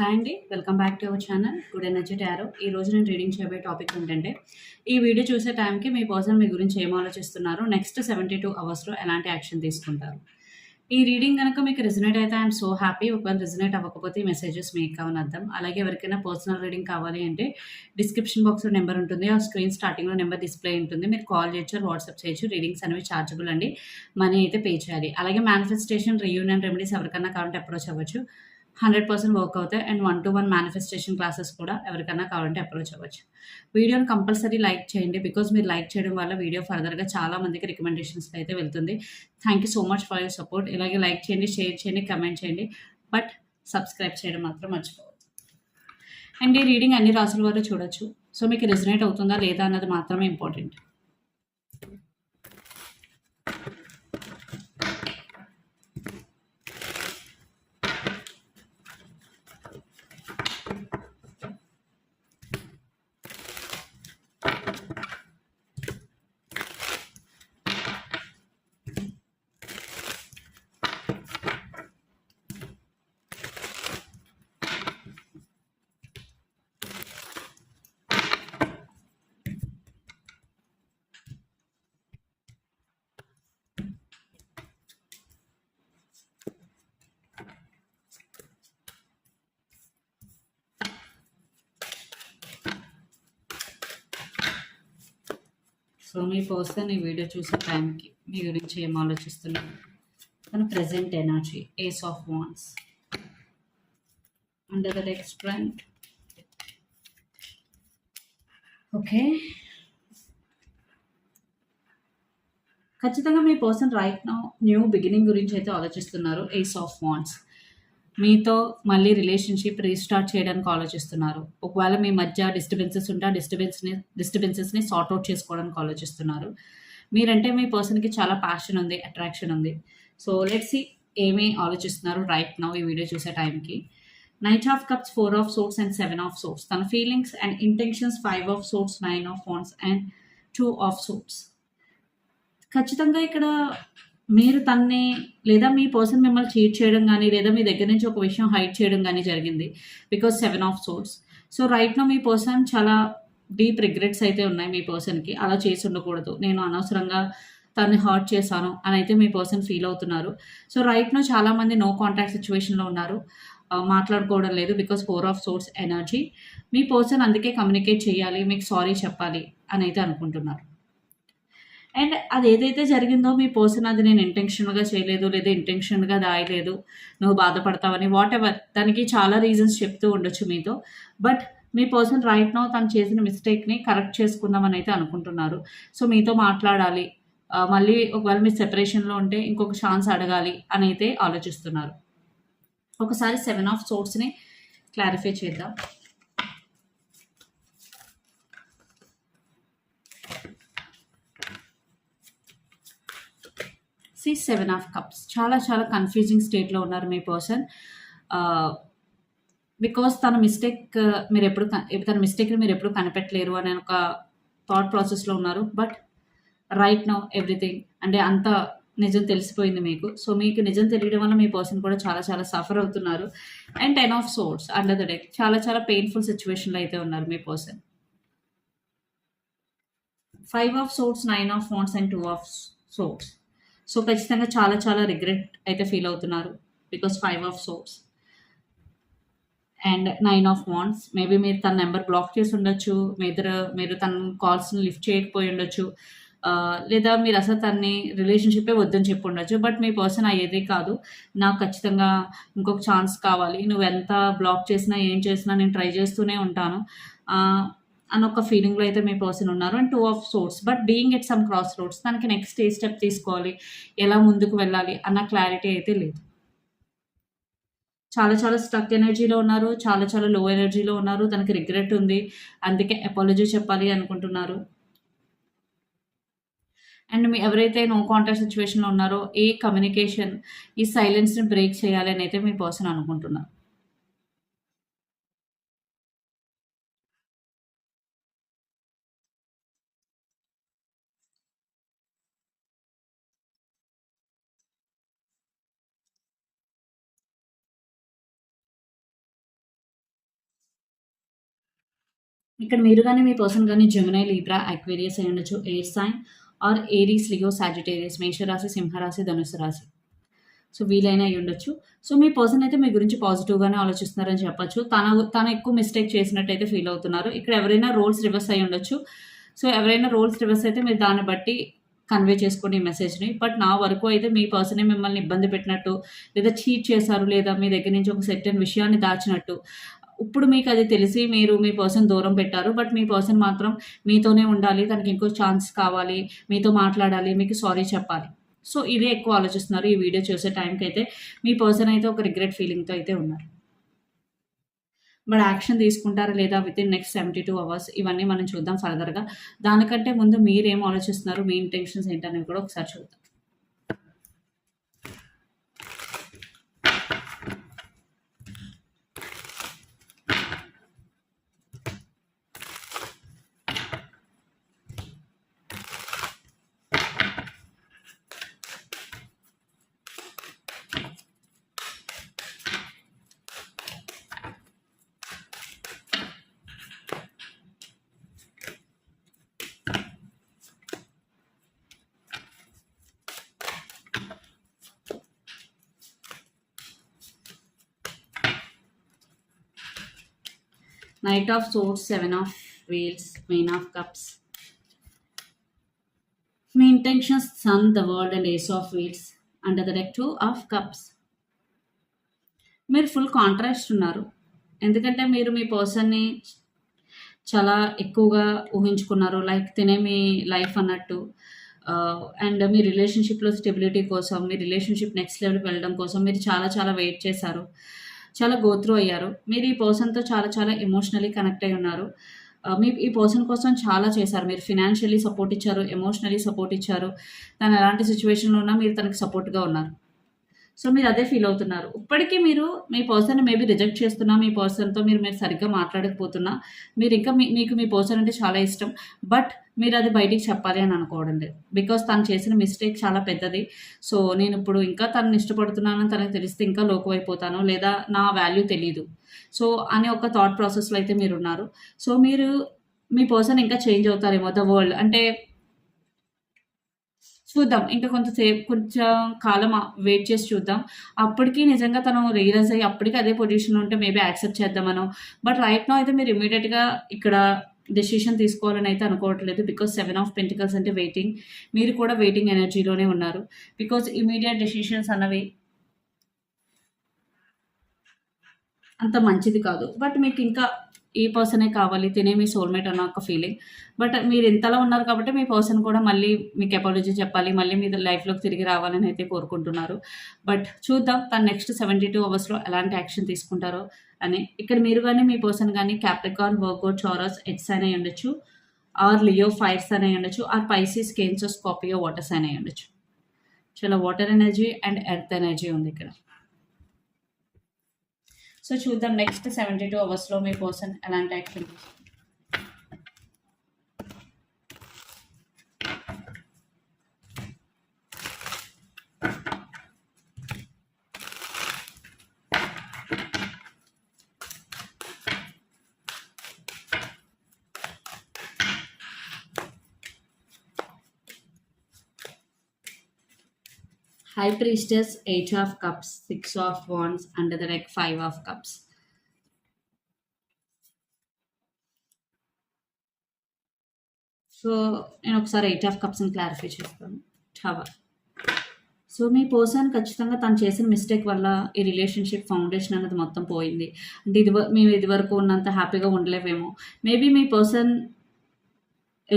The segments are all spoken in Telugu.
హాయ్ అండి welcome back to our channel good energy tarot ఈ రోజు నేను రీడింగ్ చేయబోయే టాపిక్ ఏంటంటే ఈ వీడియో చూసే టైంకి మీ పర్సన్ మీ గురించి ఏం ఆలోచిస్తున్నారు నెక్స్ట్ సెవెంటీ టూ అవర్స్లో ఎలాంటి యాక్షన్ తీసుకుంటారు. ఈ రీడింగ్ కనుక మీకు రిజనేట్ అయితే ఐఎమ్ సో హ్యాపీ ఒకవేళ రిజనేట్ అవ్వకపోతే ఈ మెసేజెస్ మీకు కావని అర్థం. అలాగే ఎవరికైనా పర్సనల్ రీడింగ్ కావాలి అంటే డిస్క్రిప్షన్ బాక్స్లో నెంబర్ ఉంటుంది ఆ స్క్రీన్ స్టార్టింగ్లో నెంబర్ డిస్ప్లే ఉంటుంది. మీరు కాల్ చేయొచ్చు వాట్సాప్ చేయొచ్చు. రీడింగ్స్ అనేవి ఛార్జబుల్ అండి. మనీ అయితే పే చేయాలి. అలాగే మేనిఫెస్టేషన్ రీయూనియన్ రెమెడీస్ ఎవరికైనా కావాలంటే అప్రోచ్ అవ్వచ్చు. హండ్రెడ్ పర్సెంట్ వర్క్ అవుతాయి. And one two one manifestation classes కూడా ఎవరికైనా కావాలంటే అప్రోచ్ అవ్వచ్చు. వీడియోని కంపల్సరీ లైక్ చేయండి బికాజ్ మీరు లైక్ చేయడం వల్ల వీడియో ఫర్దర్గా చాలా మందికి రికమెండేషన్స్ అయితే వెళ్తుంది. Thank you so much for your support ఇలాగే లైక్ చేయండి షేర్ చేయండి కమెంట్ చేయండి. బట్ సబ్స్క్రైబ్ చేయడం మాత్రం మర్చిపోవద్దు. అండ్ ఈ రీడింగ్ అన్ని రాసుల వారు చూడొచ్చు. సో మీకు రిజనేట్ అవుతుందా లేదా అన్నది మాత్రమే ఇంపార్టెంట్ సో మీ పర్సన్ ఈ వీడియో చూసే టైంకి మీ గురించి ఏం ఆలోచిస్తున్నారు? తన present energy ace of wands under the next front okay ఖచ్చితంగా మీ person right now new beginning గురించి అయితే ఆలోచిస్తున్నారు ఏస్ ఆఫ్ వాన్స్ మీతో మళ్ళీ రిలేషన్షిప్ రీస్టార్ట్ చేయడానికి ఆలోచిస్తున్నారు. ఒకవేళ మీ మధ్య డిస్టర్బెన్సెస్ ఉంటే ఆ డిస్టర్బెన్స్ని డిస్టర్బెన్సెస్ని సార్ట్ అవుట్ చేసుకోవడానికి ఆలోచిస్తున్నారు. మీరంటే మీ పర్సన్కి చాలా ప్యాషన్ ఉంది అట్రాక్షన్ ఉంది. సో లెట్స్ ఏమీ ఆలోచిస్తున్నారు రైట్ నౌ ఈ వీడియో చూసే టైంకి knight of cups four of swords and seven of swords తన feelings and intentions five of swords nine of phones and two of swords ఖచ్చితంగా ఇక్కడ మీరు తన్ని లేదా మీ పర్సన్ మిమ్మల్ని చీట్ చేయడం కానీ లేదా మీ దగ్గర నుంచి ఒక విషయం హైడ్ చేయడం కానీ జరిగింది. Because seven of swords. So రైట్లో మీ పర్సన్ చాలా డీప్ రిగ్రెట్స్ అయితే ఉన్నాయి మీ పర్సన్కి. అలా చేసి ఉండకూడదు. నేను అనవసరంగా తన్ని హర్ట్ చేశాను అని అయితే మీ పర్సన్ ఫీల్ అవుతున్నారు. సో రైట్నో చాలామంది నో కాంటాక్ట్ సిచ్యువేషన్లో ఉన్నారు. మాట్లాడుకోవడం లేదు because four of swords energy. Me person అందుకే కమ్యూనికేట్ చేయాలి మీకు సారీ చెప్పాలి అని అయితే అనుకుంటున్నారు. అండ్ అది ఏదైతే జరిగిందో మీ పర్సన్ అది నేను ఇంటెన్షన్గా చేయలేదు లేదా ఇంటెన్షన్గా దాయలేదు నువ్వు బాధపడతావని వాట్ ఎవర్ దానికి చాలా రీజన్స్ చెప్తూ ఉండొచ్చు మీతో. బట్ మీ పర్సన్ రైట్ నో తను చేసిన మిస్టేక్ని కరెక్ట్ చేసుకుందామని అయితే అనుకుంటున్నారు. సో మీతో మాట్లాడాలి. మళ్ళీ ఒకవేళ మీ సెపరేషన్లో ఉంటే ఇంకొక ఛాన్స్ అడగాలి అని అయితే ఆలోచిస్తున్నారు. ఒకసారి సెవెన్ ఆఫ్ సోర్స్ని క్లారిఫై చేద్దాం. See seven of cups. చాలా చాలా కన్ఫ్యూజింగ్ స్టేట్లో ఉన్నారు మీ పర్సన్ బికాస్ తన మిస్టేక్ మీరు ఎప్పుడు తన మిస్టేక్ని మీరు ఎప్పుడు కనిపెట్టలేరు అనే ఒక థాట్ ప్రాసెస్లో ఉన్నారు. బట్ రైట్ నో ఎవ్రీథింగ్ అంటే అంత నిజం తెలిసిపోయింది మీకు. సో మీకు నిజం తెలియడం వల్ల మీ పర్సన్ కూడా చాలా చాలా సఫర్ అవుతున్నారు. And ten of swords under the deck చాలా చాలా పెయిన్ఫుల్ సిచ్యువేషన్లో అయితే ఉన్నారు మీ person five of swords nine of phones and two of swords so ఖచ్చితంగా చాలా చాలా రిగ్రెట్ అయితే ఫీల్ అవుతున్నారు because five of swords and nine of wands maybe మీరు తన నెంబర్ బ్లాక్ చేసి ఉండొచ్చు మీరు మీరు తన కాల్స్ని లిఫ్ట్ చేయకపోయి ఉండొచ్చు లేదా మీరు అసలు తన్ని రిలేషన్షిప్పే వద్దని చెప్పి ఉండొచ్చు బట్ మీ పర్సన్ అయ్యేది కాదు. నాకు ఖచ్చితంగా ఇంకొక ఛాన్స్ కావాలి. నువ్వు ఎంత బ్లాక్ చేసినా ఏం చేసినా నేను ట్రై చేస్తూనే ఉంటాను. అని ఒక ఫీలింగ్లో అయితే మీ పర్సన్ ఉన్నారు and two of swords but being at some crossroads తనకి నెక్స్ట్ ఏ స్టెప్ తీసుకోవాలి? ఎలా ముందుకు వెళ్ళాలి? అన్న క్లారిటీ అయితే లేదు. చాలా చాలా స్టక్ ఎనర్జీలో ఉన్నారు చాలా చాలా లో ఎనర్జీలో ఉన్నారు తనకి రిగ్రెట్ ఉంది. అందుకే అపాలజీ చెప్పాలి అనుకుంటున్నారు. అండ్ మీ ఎవరైతే నో కాంటాక్ట్ సిచ్యువేషన్లో ఉన్నారో ఏ కమ్యూనికేషన్ ఈ సైలెన్స్ని బ్రేక్ చేయాలి అని అయితే మీ పర్సన్ అనుకుంటున్నారు. ఇక్కడ మీరు కానీ మీ పర్సన్ కానీ జమునై లీబ్రా అక్వేరియస్ అయి ఉండొచ్చు. Air sign or Aries Leo Sagittarius మేషరాశి సింహరాశి ధనుసు రాశి. సో వీలైనా అయి ఉండొచ్చు. సో మీ పర్సన్ అయితే మీ గురించి పాజిటివ్గానే ఆలోచిస్తున్నారని చెప్పొచ్చు. తన తను ఎక్కువ మిస్టేక్ చేసినట్టయితే ఫీల్ అవుతున్నారు. ఇక్కడ ఎవరైనా రోల్స్ రివర్స్ అయి ఉండొచ్చు. సో ఎవరైనా రోల్స్ రివర్స్ అయితే మీరు దాన్ని బట్టి కన్వే చేసుకోండి ఈ మెసేజ్ని బట్ నా వరకు అయితే మీ పర్సనే మిమ్మల్ని ఇబ్బంది పెట్టినట్టు లేదా చీట్ చేశారు లేదా మీ దగ్గర నుంచి ఒక సెట్ విషయాన్ని దాచినట్టు ఇప్పుడు మీకు అది తెలిసి మీరు మీ పర్సన్ దూరం పెట్టారు బట్ మీ పర్సన్ మాత్రం మీతోనే ఉండాలి తనకి ఇంకో ఛాన్స్ కావాలి మీతో మాట్లాడాలి మీకు సారీ చెప్పాలి. సో ఇదే ఎక్కువ ఆలోచిస్తున్నారు ఈ వీడియో చూసే టైంకి అయితే. మీ పర్సన్ అయితే ఒక రిగ్రెట్ ఫీలింగ్తో అయితే ఉన్నారు. బట్ యాక్షన్ తీసుకుంటారా లేదా within next seventy two hours ఇవన్నీ మనం చూద్దాం ఫర్దర్గా దానికంటే ముందు మీరేం ఆలోచిస్తున్నారు? మీ ఇంటెన్షన్స్ ఏంటనేవి కూడా ఒకసారి చూద్దాం. Knight of swords seven of wheels queen of cups me intentions sun the world and ace of wheels and the two of cups మీరు ఫుల్ కాంట్రాస్ట్ ఉన్నారు. ఎందుకంటే మీరు మీ పర్సన్ని చాలా ఎక్కువగా ఊహించుకున్నారు. లైక్ తినే మీ లైఫ్ అన్నట్టు. Uh, అండ్ మీ రిలేషన్షిప్లో స్టెబిలిటీ కోసం మీ రిలేషన్షిప్ నెక్స్ట్ లెవెల్కి వెళ్ళడం కోసం మీరు చాలా చాలా వెయిట్ చేశారు. చాలా గోత్రూ అయ్యారు. మీరు ఈ పర్సన్తో చాలా చాలా ఎమోషనలీ కనెక్ట్ అయి ఉన్నారు. మీ ఈ పర్సన్ కోసం చాలా చేశారు. మీరు ఫినాన్షియలీ సపోర్ట్ ఇచ్చారు ఎమోషనలీ సపోర్ట్ ఇచ్చారు. తను ఎలాంటి సిచ్యువేషన్లో ఉన్నా మీరు తనకి సపోర్ట్గా ఉన్నారు. సో మీరు అదే ఫీల్ అవుతున్నారు. ఇప్పటికీ మీరు మీ పర్సన్ మేబీ రిజెక్ట్ చేస్తున్నా మీ పర్సన్తో మీరు మీరు సరిగ్గా మాట్లాడకపోతున్నా మీరు ఇంకా మీ మీకు మీ పర్సన్ అంటే చాలా ఇష్టం. బట్ మీరు అది బయటికి చెప్పాలి అని అనుకోవడం లేదు. బికాస్ తను చేసిన మిస్టేక్ చాలా పెద్దది. సో నేను ఇప్పుడు ఇంకా తనని ఇష్టపడుతున్నానని తనకు తెలిస్తే ఇంకా లోకువైపోతాను లేదా నా వాల్యూ తెలియదు సో అనే ఒక థాట్ ప్రాసెస్లో అయితే మీరు ఉన్నారు సో మీరు మీ పర్సన్ ఇంకా చేంజ్ అవుతారేమో ద వరల్డ్ అంటే చూద్దాం. ఇంకా కొంతసేపు కొంచెం కాలం వెయిట్ చేసి చూద్దాం. అప్పటికి నిజంగా తను రియలైజ్ అయ్యి అప్పటికి అదే పొజిషన్ ఉంటే మేబీ యాక్సెప్ట్ చేద్దామనో. బట్ రైట్ నో అయితే మీరు ఇమీడియట్గా ఇక్కడ డెసిషన్ తీసుకోవాలని అయితే అనుకోవట్లేదు బికాస్ సెవెన్ ఆఫ్ పెంటికల్స్ అంటే వెయిటింగ్ మీరు కూడా వెయిటింగ్ ఎనర్జీలోనే ఉన్నారు. బికాస్ ఇమీడియట్ డెసిషన్స్ అన్నవి అంత మంచిది కాదు. బట్ మీకు ఇంకా ఈ పర్సనే కావాలి తినే మీ సోల్మేట్ అన్న ఒక ఫీలింగ్ బట్ మీరు ఇంతలా ఉన్నారు కాబట్టి మీ పర్సన్ కూడా మళ్ళీ మీకు అపాలజీ చెప్పాలి మళ్ళీ మీ లైఫ్లోకి తిరిగి రావాలని అయితే కోరుకుంటున్నారు. బట్ చూద్దాం తను నెక్స్ట్ సెవెంటీ టూ అవర్స్లో ఎలాంటి యాక్షన్ తీసుకుంటారో అని. ఇక్కడ మీరు కానీ మీ పర్సన్ కానీ క్యాప్రికాన్ వర్కౌట్ చారస్ ఎట్స్ అనే ఉండొచ్చు. ఆర్ లియో ఫైర్స్ అనే ఉండొచ్చు. Or Pisces Cancer Scorpio waters అనే ఉండొచ్చు. చాలా water energy and earth energy ఉంది ఇక్కడ. సో చూద్దాం నెక్స్ట్ సెవెంటీ టూ అవర్స్లో మీ పర్సన్ ఎలాంటి action high priestess eight of cups six of wands under the like five of cups so నేను ఒకసారి ఎయిట్ ఆఫ్ కప్స్ని క్లారిఫై చేస్తాను. టవర్ సో మీ పర్సన్ ఖచ్చితంగా తను చేసిన మిస్టేక్ వల్ల ఈ రిలేషన్షిప్ ఫౌండేషన్ అనేది మొత్తం పోయింది. అంటే ఇది మేము ఇదివరకు ఉన్నంత హ్యాపీగా ఉండలేవేమో. మేబీ మీ పర్సన్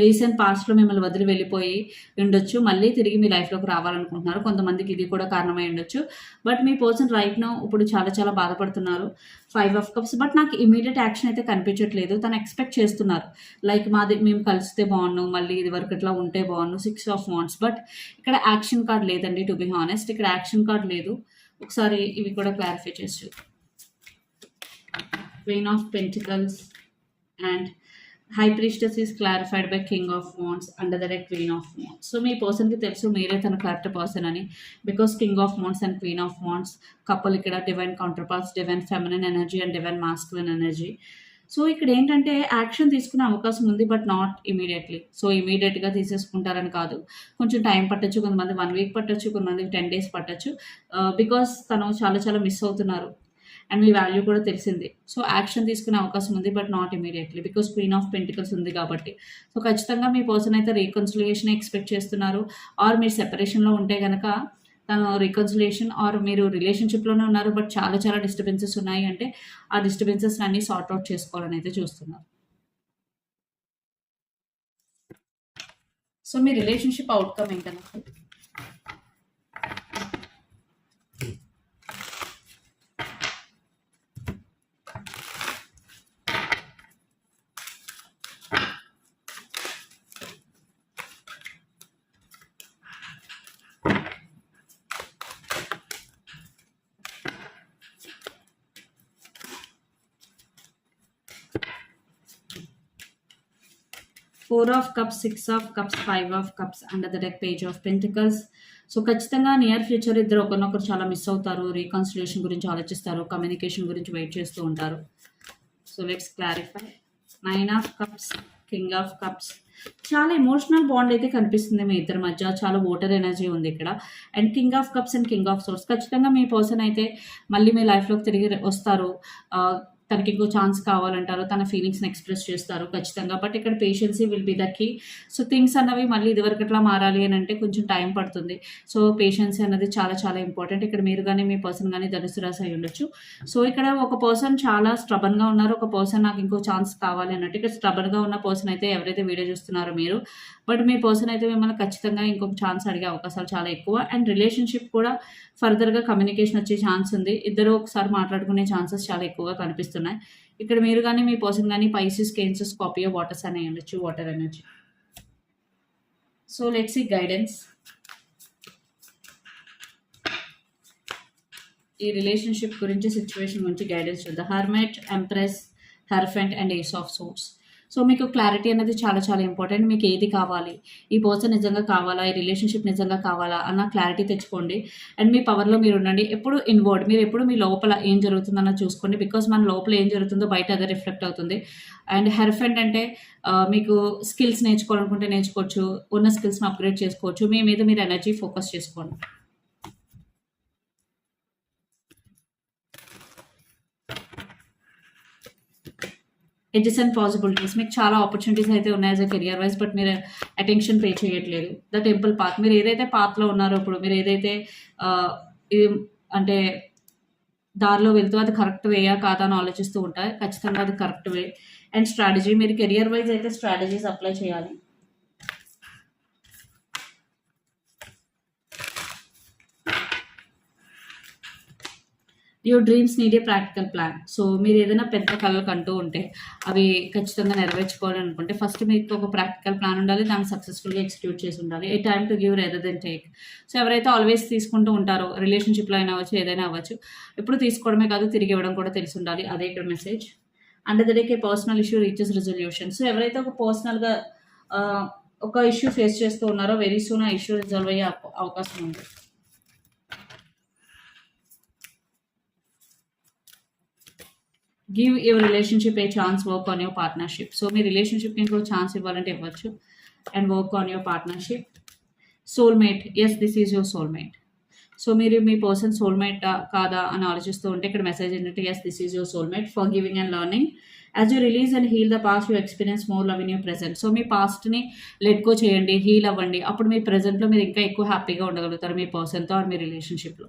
రీసెంట్ పాస్ట్లో మిమ్మల్ని వదిలి వెళ్ళిపోయి ఉండొచ్చు. మళ్ళీ తిరిగి మీ లైఫ్లోకి రావాలనుకుంటున్నారు. కొంతమందికి ఇది కూడా కారణమై ఉండొచ్చు. బట్ మీ పర్సన్ రైట్ నో ఇప్పుడు చాలా చాలా బాధపడుతున్నారు. ఫైవ్ ఆఫ్ కప్స్ బట్ నాకు ఇమీడియట్ యాక్షన్ అయితే కనిపించట్లేదు. తను ఎక్స్పెక్ట్ చేస్తున్నారు. లైక్ మాది మేము కలిస్తే బాగున్నాం మళ్ళీ ఇది వరకు ఇట్లా ఉంటే బాగున్నాం సిక్స్ ఆఫ్ వాన్స్ బట్ ఇక్కడ యాక్షన్ కార్డ్ లేదండి టు బి హానెస్ట్ ఇక్కడ యాక్షన్ కార్డ్ లేదు. ఒకసారి ఇవి కూడా క్లారిఫై చేసి queen of pentacles and high priestess is clarified by king of wands under the deck queen of wands so మీ పర్సన్కి తెలుసు మీరే తన కరెక్ట్ పర్సన్ అని. Because king of wands and queen of wands couple ఇక్కడ divine counterparts divine feminine energy and divine masculine energy so ఇక్కడ ఏంటంటే యాక్షన్ తీసుకునే అవకాశం ఉంది బట్ నాట్ ఇమీడియట్లీ సో ఇమీడియట్గా తీసేసుకుంటారని కాదు. కొంచెం టైం పట్టొచ్చు కొంతమంది వన్ వీక్ పట్టొచ్చు కొంతమంది టెన్ డేస్ పట్టచ్చు. బికాస్ uh, తను చాలా చాలా మిస్ అవుతున్నారు. అండ్ మీ వాల్యూ కూడా తెలిసింది. సో యాక్షన్ తీసుకునే అవకాశం ఉంది but not immediately because queen of pentacles ఉంది కాబట్టి. సో ఖచ్చితంగా మీ పర్సన్ అయితే రీకన్సిలియేషన్ ఎక్స్పెక్ట్ చేస్తున్నారు ఆర్ మీరు సెపరేషన్లో ఉంటే కనుక తను రికన్సిలేషన్ ఆర్ మీరు రిలేషన్షిప్లోనే ఉన్నారు బట్ చాలా చాలా డిస్టర్బెన్సెస్ ఉన్నాయి అంటే ఆ డిస్టర్బెన్సెస్ అన్నీ సార్ట్ అవుట్ చేసుకోవాలని అయితే చూస్తున్నారు. సో మీ రిలేషన్షిప్ అవుట్కమ్ ఏంటన్నా four of cups six of cups five of cups under the deck page of pentacles so ఖచ్చితంగా నియర్ ఫ్యూచర్ ఇద్దరు ఒకరినొకరు చాలా మిస్ అవుతారు. రీకన్సిలేషన్ గురించి ఆలోచిస్తారు. కమ్యూనికేషన్ గురించి వెయిట్ చేస్తూ ఉంటారు. So let's clarify nine of cups king of cups చాలా ఎమోషనల్ బాండ్ అయితే కనిపిస్తుంది మీ ఇద్దరి మధ్య. చాలా ఓటర్ ఎనర్జీ ఉంది ఇక్కడ. And king of cups and king of swords ఖచ్చితంగా మీ పర్సన్ అయితే మళ్ళీ మీ లైఫ్లోకి తిరిగి వస్తారు. Uh, తనకి ఇంకో ఛాన్స్ కావాలంటారు తన ఫీలింగ్స్ని ఎక్స్ప్రెస్ చేస్తారు ఖచ్చితంగా. బట్ ఇక్కడ patience will be the key. So things అన్నవి మళ్ళీ ఇదివరకట్లా మారాలి అని అంటే కొంచెం టైం పడుతుంది. సో పేషెన్సీ అన్నది చాలా చాలా ఇంపార్టెంట్. ఇక్కడ మీరు కానీ మీ పర్సన్ కానీ ధనుసు రాసి అయి ఉండొచ్చు. సో ఇక్కడ ఒక పర్సన్ చాలా స్ట్రబన్గా ఉన్నారు. ఒక పర్సన్ నాకు ఇంకో ఛాన్స్ కావాలి అన్నట్టు. ఇక్కడ స్ట్రబన్గా ఉన్న పర్సన్ అయితే ఎవరైతే వీడియో చూస్తున్నారో మీరు బట్ మీ పర్సన్ అయితే మిమ్మల్ని ఖచ్చితంగా ఇంకొక ఛాన్స్ అడిగే అవకాశాలు చాలా ఎక్కువ. అండ్ రిలేషన్షిప్ కూడా ఫర్దర్గా కమ్యూనికేషన్ వచ్చే ఛాన్స్ ఉంది. ఇద్దరు ఒకసారి మాట్లాడుకునే ఛాన్సెస్ చాలా ఎక్కువగా కనిపిస్తున్నాయి. వస్తున్నాయి ఇక్కడ మీరు కానీ మీ పర్సన్ కానీ పైసిస్ కేన్సెస్ కాపీ వాటర్స్ అని ఉండొచ్చు వాటర్ ఎనర్జీ సో లెట్స్ ఈ గైడెన్స్ ఈ రిలేషన్షిప్ గురించి సిచ్యువేషన్ గురించి గైడెన్స్ చూద్దాం. Hermit empress hierophant and ace of swords so మీకు క్లారిటీ అనేది చాలా చాలా ఇంపార్టెంట్ మీకు ఏది కావాలి? ఈ పర్సన్ నిజంగా కావాలా? ఈ రిలేషన్షిప్ నిజంగా కావాలా? అన్న క్లారిటీ తెచ్చుకోండి. అండ్ మీ పవర్లో మీరు ఉండండి. ఎప్పుడు ఇన్వర్డ్ మీరు ఎప్పుడు మీ లోపల ఏం జరుగుతుందన్న చూసుకోండి. బికాస్ మన లోపల ఏం జరుగుతుందో బయట అదే రిఫ్లెక్ట్ అవుతుంది. అండ్ హెర్ఫెంట్ అంటే మీకు స్కిల్స్ నేర్చుకోవాలనుకుంటే నేర్చుకోవచ్చు. ఉన్న స్కిల్స్ని అప్గ్రేడ్ చేసుకోవచ్చు. మీ మీద మీరు ఎనర్జీ ఫోకస్ చేసుకోండి. ఎడ్జెస్ అండ్ పాసిబిలిటీస్ మీకు చాలా ఆపర్చునిటీస్ అయితే ఉన్నాయి as a career wise but మీరు అటెన్షన్ పే చేయట్లేదు. ద టెంపుల్ పాత్ మీరు ఏదైతే పాత్లో ఉన్నారో ఇప్పుడు మీరు ఏదైతే ఇది అంటే దారిలో వెళ్తూ అది కరెక్ట్ వేయా కాదా అని ఆలోచిస్తూ ఉంటాయి ఖచ్చితంగా అది కరెక్ట్ వే అండ్ స్ట్రాటజీ మీరు కెరియర్ వైజ్ అయితే స్ట్రాటజీస్ అప్లై చేయాలి. Your dreams need a practical plan so మీరు ఏదైనా పెద్ద కళలు కంటూ ఉంటే అవి ఖచ్చితంగా నెరవేర్చుకోవాలి అనుకుంటే ఫస్ట్ మీకు ఒక ప్రాక్టికల్ ప్లాన్ ఉండాలి దాన్ని సక్సెస్ఫుల్గా ఎగ్జిక్యూట్ చేసి ఉండాలి. A time to give rather than take so ఎవరైతే ఆల్వేస్ తీసుకుంటూ ఉంటారో రిలేషన్షిప్లో అయినా అవ్వచ్చు ఏదైనా అవ్వచ్చు ఎప్పుడు తీసుకోవడమే కాదు తిరిగి ఇవ్వడం కూడా తెలిసి ఉండాలి. అదే ఇక్కడ message under the a personal issue reaches resolution so ఎవరైతే ఒక పర్సనల్గా ఒక ఇష్యూ ఫేస్ చేస్తూ ఉన్నారో వెరీ సూన్ ఆ ఇష్యూ రిజాల్వ్ అయ్యే అవకాశం ఉంది. Give your relationship a chance work on your partnership so మీ రిలేషన్షిప్కి ఇంకో ఛాన్స్ ఇవ్వాలంటే ఇవ్వచ్చు. And work on your partnership soulmate yes this is your soulmate so మీరు మీ పర్సన్ సోల్మేట్ కాదా అని ఆలోచిస్తూ ఉంటే ఇక్కడ మెసేజ్ ఏంటంటే yes this is your soulmate for giving and learning as you release and heal the past you experience more love in you present so మీ పాస్ట్ని లెట్కో చేయండి హీల్ అవ్వండి. అప్పుడు మీ ప్రెసెంట్లో మీరు ఇంకా ఎక్కువ హ్యాపీగా ఉండగలుగుతారు మీ పర్సన్తో ఆర్ మీ రిలేషన్షిప్లో